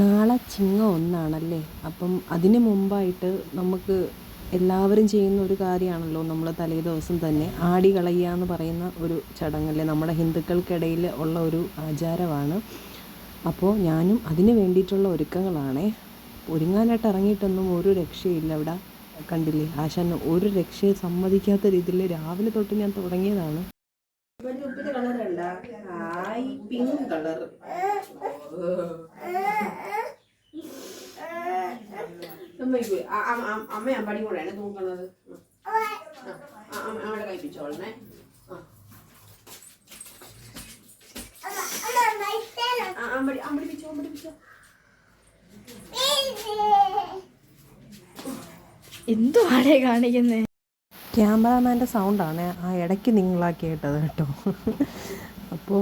നാളെ ചിങ്ങ ഒന്നാണല്ലേ? അപ്പം അതിന് മുമ്പായിട്ട് നമുക്ക് എല്ലാവരും ചെയ്യുന്ന ഒരു കാര്യമാണല്ലോ നമ്മൾ തലേ ദിവസം തന്നെ ആടി കളയുക എന്ന് പറയുന്ന ഒരു ചടങ്ങല്ലേ? നമ്മുടെ ഹിന്ദുക്കൾക്കിടയിൽ ഉള്ള ഒരു ആചാരമാണ്. അപ്പോൾ ഞാനും അതിന് വേണ്ടിയിട്ടുള്ള ഒരുക്കങ്ങളാണേ. ഒരുങ്ങാനായിട്ട് ഇറങ്ങിയിട്ടൊന്നും ഒരു രക്ഷയില്ല അവിടെ കണ്ടില്ലേ? ആശാൻ ഒരു രക്ഷയെ സമ്മതിക്കാത്ത രീതിയിൽ രാവിലെ തൊട്ട് ഞാൻ തുടങ്ങിയതാണ്. പിങ്ക് കളർ അമ്മ അമ്പടി കൂടെയാണ് തൂക്കണത് അമ്മയുടെ കഴിപ്പിച്ചോളണേ. അമ്പടി അമ്പടി പിച്ചോ അമ്പടി പിച്ചോ. എന്തുവാടേ കാണിക്കുന്നേ? ക്യാമറാമാന്റെ സൗണ്ടാണ് ആ ഇടയ്ക്ക് നിങ്ങളാ കേട്ടത് കേട്ടോ. അപ്പോൾ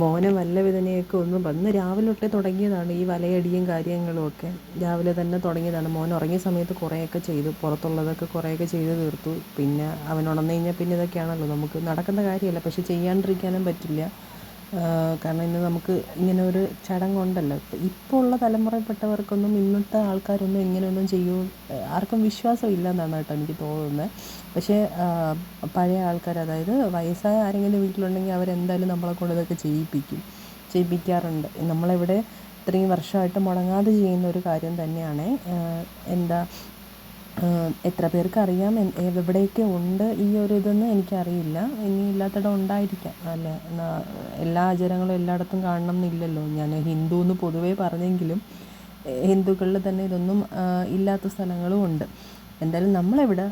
മോനെ വല്ല വിധനയൊക്കെ ഒന്ന് വന്ന് രാവിലെ തൊട്ടേ തുടങ്ങിയതാണ് ഈ വലയടിയും കാര്യങ്ങളും ഒക്കെ. രാവിലെ തന്നെ തുടങ്ങിയതാണ്. മോൻ ഉറങ്ങിയ സമയത്ത് കുറേയൊക്കെ ചെയ്തു. പുറത്തുള്ളതൊക്കെ കുറേയൊക്കെ ചെയ്ത് തീർത്തു. പിന്നെ അവൻ ഉണർന്നു കഴിഞ്ഞാൽ പിന്നെ ഇതൊക്കെയാണല്ലോ. നമുക്ക് നടക്കുന്ന കാര്യമല്ല. പക്ഷെ ചെയ്യാണ്ടിരിക്കാനും പറ്റില്ല. കാരണം ഇന്ന് നമുക്ക് ഇങ്ങനെ ഒരു ചടങ്ങുണ്ടല്ലോ. ഇപ്പം ഇപ്പോൾ ഉള്ള തലമുറയിൽപ്പെട്ടവർക്കൊന്നും ഇന്നത്തെ ആൾക്കാരൊന്നും ഇങ്ങനെയൊന്നും ചെയ്യൂ ആർക്കും വിശ്വാസം ഇല്ല എന്നാണ് കേട്ടോ എനിക്ക് തോന്നുന്നത്. പക്ഷേ പഴയ ആൾക്കാർ അതായത് വയസ്സായ ആരെങ്കിലും വീട്ടിലുണ്ടെങ്കിൽ അവരെന്തായാലും നമ്മളെ കൊണ്ട് ഇതൊക്കെ ചെയ്യിപ്പിക്കും ചെയ്യിപ്പിക്കാറുണ്ട്. നമ്മളിവിടെ ഇത്രയും വർഷമായിട്ട് മുടങ്ങാതെ ചെയ്യുന്ന ഒരു കാര്യം തന്നെയാണ്. എന്താ എത്ര പേർക്ക് അറിയാം എവിടെയൊക്കെ ഉണ്ട് ഈ ഒരു ഇതെന്ന് എനിക്കറിയില്ല. ഇനി ഇല്ലാത്തിടം ഉണ്ടായിരിക്കാം. അല്ല എല്ലാ ആചാരങ്ങളും എല്ലായിടത്തും കാണണം എന്നില്ലല്ലോ ഞാൻ ഹിന്ദു എന്ന് പൊതുവേ പറഞ്ഞെങ്കിലും ഹിന്ദുക്കളിൽ തന്നെ ഇതൊന്നും ഇല്ലാത്ത സ്ഥലങ്ങളും ഉണ്ട്. എന്തായാലും നമ്മളിവിടെ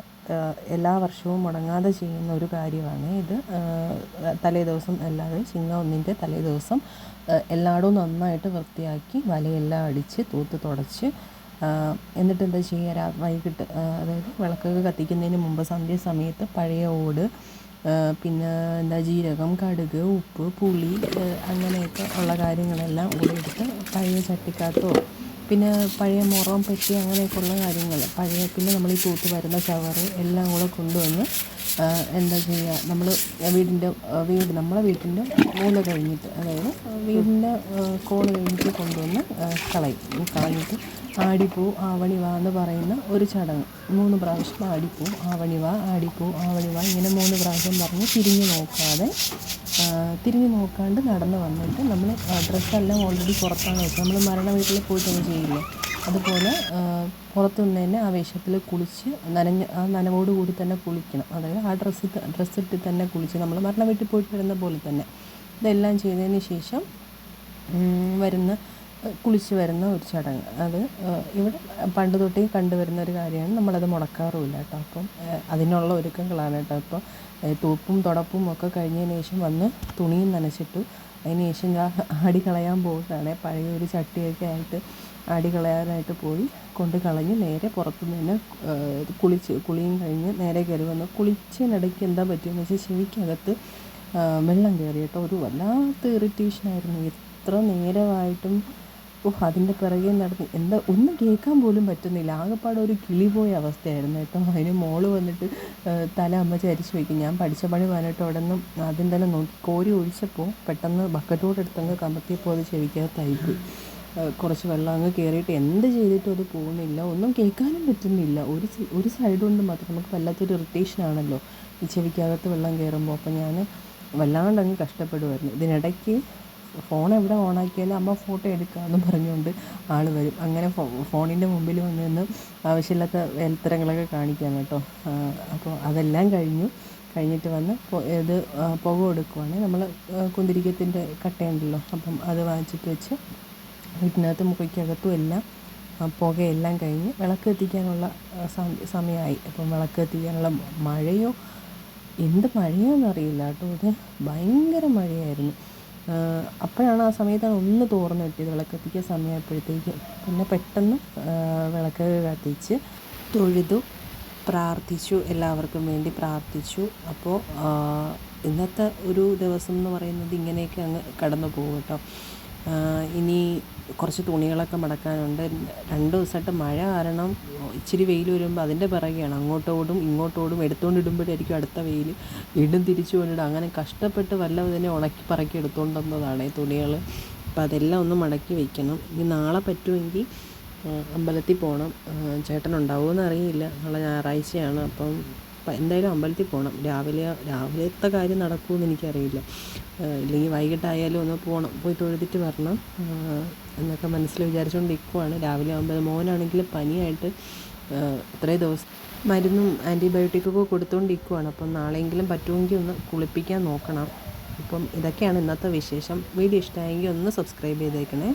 എല്ലാ വർഷവും മുടങ്ങാതെ ചെയ്യുന്ന ഒരു കാര്യമാണ് ഇത്. തലേദിവസം തലേ ദിവസം അല്ലാതെ ചിങ്ങ ഒന്നിന്റെ തലേദിവസം എല്ലായിടവും നന്നായിട്ട് വൃത്തിയാക്കി വലയെല്ലാം അടിച്ച് തൂത്ത് തുടച്ച് എന്നിട്ട് എന്താ ചെയ്യുക? രാ വൈകിട്ട് അതായത് വിളക്കൊക്കെ കത്തിക്കുന്നതിന് മുമ്പ് സന്ധ്യ സമയത്ത് പഴയ ഓട് പിന്നെ എന്താ ജീരകം കടുക് ഉപ്പ് പുളി അങ്ങനെയൊക്കെ ഉള്ള കാര്യങ്ങളെല്ലാം കൂടെ പഴയ ചട്ടിക്കകത്തോ പിന്നെ പഴയ മുറം പെട്ടി അങ്ങനെയൊക്കെ ഉള്ള കാര്യങ്ങൾ. പഴയ പിന്നെ നമ്മൾ ഈ തൂത്ത് വരുന്ന ചവറ് എല്ലാം കൂടെ കൊണ്ടുവന്ന് എന്താ ചെയ്യുക നമ്മൾ വീടിന്റെ വീട് നമ്മളെ വീട്ടിന്റെ മൂല കഴിഞ്ഞിട്ട് അതായത് വീടിന്റെ കോൾ കഴിഞ്ഞിട്ട് കൊണ്ടുവന്ന് കളയും. കളഞ്ഞിട്ട് ആടിപ്പൂ ആവണി എന്ന് പറയുന്ന ഒരു ചടങ്ങ്. മൂന്ന് പ്രാവശ്യം ആടിപ്പൂ ആവണി ആടിപ്പൂ ആവണി ഇങ്ങനെ മൂന്ന് പ്രാവശ്യം പറഞ്ഞ് തിരിഞ്ഞു നോക്കാതെ തിരിഞ്ഞു നോക്കാണ്ട് നടന്നു വന്നിട്ട് നമ്മൾ ഡ്രസ്സെല്ലാം ഓൾറെഡി പുറത്താണ് വെച്ചത്. നമ്മൾ മരണ വീട്ടിൽ പോയിട്ട് അങ്ങ് ചെയ്യില്ലേ? അതുപോലെ പുറത്തു നിന്ന് തന്നെ ആ വേഷത്തിൽ കുളിച്ച് നനഞ്ഞ് ആ നനവോട് കൂടി തന്നെ കുളിക്കണം. അതായത് ആ ഡ്രസ്സ് ഡ്രസ്സ് ഇട്ട് തന്നെ കുളിച്ച് നമ്മൾ മരണ വീട്ടിൽ പോയിട്ട് വരുന്ന പോലെ തന്നെ. ഇതെല്ലാം ചെയ്തതിന് ശേഷം വരുന്ന കുളിച്ച് വരുന്ന ഒരു ചടങ്ങ്. അത് ഇവിടെ പണ്ട് തൊട്ടേ കണ്ടുവരുന്ന ഒരു കാര്യമാണ്. നമ്മളത് മുടക്കാറുമില്ല കേട്ടോ. അപ്പം അതിനുള്ള ഒരുക്കങ്ങളാണ് കേട്ടോ. അപ്പോൾ തൂപ്പും തുടപ്പും ഒക്കെ കഴിഞ്ഞതിന് ശേഷം വന്ന് തുണിയും നനച്ചിട്ടു. അതിന് ശേഷം ഞാൻ ആടി കളയാൻ പോകുന്നതാണ്. പഴയ ഒരു ചട്ടിയൊക്കെ ആയിട്ട് ആടി കളയാനായിട്ട് പോയി കൊണ്ട് കളഞ്ഞ് നേരെ പുറത്തുനിന്ന് തന്നെ കുളിച്ച് കുളിയും കഴിഞ്ഞ് നേരെ കയറി വന്നു. കുളിച്ചതിനിടയ്ക്ക് എന്താ പറ്റിയെന്ന് വെച്ചാൽ ചെവിക്കകത്ത് വെള്ളം കയറി കേട്ടോ. ഒരു വല്ലാത്ത ഇറിറ്റേഷനായിരുന്നു. എത്ര നേരമായിട്ടും ഓ അതിന്റെ പിറകെ നടന്ന് എന്താ ഒന്നും കേൾക്കാൻ പോലും പറ്റുന്നില്ല. ആകെപ്പാടെ ഒരു കിളി പോയ അവസ്ഥയായിരുന്നു കേട്ടോ. അതിന് മോൾ വന്നിട്ട് തല അമ്മ ചരിച്ച് വയ്ക്കും ഞാൻ പഠിച്ച പണി വന്നിട്ട് നിന്ന് ആദ്യം തന്നെ നോക്കി. കോരി ഒഴിച്ചപ്പോൾ പെട്ടെന്ന് ബക്കറ്റോട് എടുത്തങ്ങ് കമത്തിയപ്പോൾ അത് ചെവിക്കകത്തായിപ്പോയി കുറച്ച് വെള്ളം അങ്ങ് കയറിയിട്ട് എന്ത് ചെയ്തിട്ടും അത് പോകുന്നില്ല. ഒന്നും കേൾക്കാനും പറ്റുന്നില്ല. ഒരു ഒരു സൈഡ് കൊണ്ട് മാത്രം നമുക്ക് വല്ലാത്തൊരു ഇറിറ്റേഷൻ ആണല്ലോ. ഈ ചെവിക്കകത്ത് വെള്ളം കയറുമ്പോൾ അപ്പം ഞാൻ വല്ലാണ്ട് അങ്ങ് കഷ്ടപ്പെടുമായിരുന്നു ഇതിനിടയ്ക്ക് ഫോൺ എവിടെ ഓണാക്കിയാലും അമ്മ ഫോട്ടോ എടുക്കാമെന്ന് പറഞ്ഞുകൊണ്ട് ആൾ വരും. അങ്ങനെ ഫോണിന്റെ മുമ്പിൽ വന്ന് നിന്ന് ആവശ്യമില്ലാത്ത വേൽത്തരങ്ങളൊക്കെ കാണിക്കാം കേട്ടോ. അപ്പോൾ അതെല്ലാം കഴിഞ്ഞു. കഴിഞ്ഞിട്ട് വന്ന് ഇത് പുക കൊടുക്കുവാണെങ്കിൽ നമ്മൾ കുന്തിരിക്കത്തിന്റെ കട്ടയുണ്ടല്ലോ. അപ്പം അത് വാങ്ങിച്ചിട്ട് വെച്ച് വീട്ടിനകത്ത് മുറിക്കകത്തും എല്ലാം പുകയെല്ലാം കഴിഞ്ഞ് വിളക്ക് എത്തിക്കാനുള്ള സമയമായി. അപ്പം വിളക്ക് എത്തിക്കാനുള്ള മഴയോ? എന്ത് മഴയാണെന്നറിയില്ല കേട്ടോ. ഇത് ഭയങ്കര മഴയായിരുന്നു. അപ്പോഴാണ് ആ സമയത്താണ് ഒന്ന് തോർന്ന് കിട്ടിയത് വിളക്ക് കത്തിക്കാൻ സമയമായപ്പോഴത്തേക്ക്. പിന്നെ പെട്ടെന്ന് വിളക്ക് കത്തിച്ച് തൊഴുതു പ്രാർത്ഥിച്ചു എല്ലാവർക്കും വേണ്ടി പ്രാർത്ഥിച്ചു. അപ്പോൾ ഇന്നത്തെ ഒരു ദിവസം എന്ന് പറയുന്നത് ഇങ്ങനെയൊക്കെ അങ്ങ് കടന്നു പോകും കേട്ടോ. ഇനി കുറച്ച് തുണികളൊക്കെ മടക്കാനുണ്ട്. രണ്ട് ദിവസമായിട്ട് മഴ കാരണം ഇച്ചിരി വെയിൽ വരുമ്പോൾ അതിന്റെ പിറകെയാണ്. അങ്ങോട്ടോടും ഇങ്ങോട്ടോടും എടുത്തുകൊണ്ട് ഇടുമ്പോഴായിരിക്കും അടുത്ത വെയിൽ. വീണ്ടും തിരിച്ചു കൊണ്ടിടും. അങ്ങനെ കഷ്ടപ്പെട്ട് വല്ലതിനെ ഉണക്കി പറക്കി എടുത്തുകൊണ്ട് വന്നതാണ് ഈ തുണികൾ അപ്പോൾ അതെല്ലാം ഒന്ന് മടക്കി വയ്ക്കണം ഇനി നാളെ പറ്റുമെങ്കിൽ അമ്പലത്തിൽ പോകണം ചേട്ടനുണ്ടാവുമെന്ന് അറിയില്ല. നാളെ ഞായറാഴ്ചയാണ്. അപ്പം എന്തായാലും അമ്പലത്തിൽ പോകണം രാവിലെ രാവിലത്തെ കാര്യം നടക്കുമെന്ന് എനിക്കറിയില്ല. ഇല്ലെങ്കിൽ വൈകിട്ടായാലും ഒന്ന് പോകണം പോയി തൊഴുതിട്ട് വരണം. എന്നൊക്കെ മനസ്സിൽ വിചാരിച്ചുകൊണ്ട് നിൽക്കുവാണ് രാവിലെ ആകുമ്പോൾ മോനാണെങ്കിൽ പനിയായിട്ട് ഇത്രയും ദിവസം മരുന്നും ആന്റിബയോട്ടിക്കൊക്കെ കൊടുത്തുകൊണ്ടിരിക്കുവാണ് അപ്പം നാളെയെങ്കിലും പറ്റുമെങ്കിൽ ഒന്ന് കുളിപ്പിക്കാൻ നോക്കണം. അപ്പം ഇതൊക്കെയാണ് ഇന്നത്തെ വിശേഷം. വീഡിയോ ഇഷ്ടമായെങ്കിൽ ഒന്ന് സബ്സ്ക്രൈബ് ചെയ്തേക്കണേ.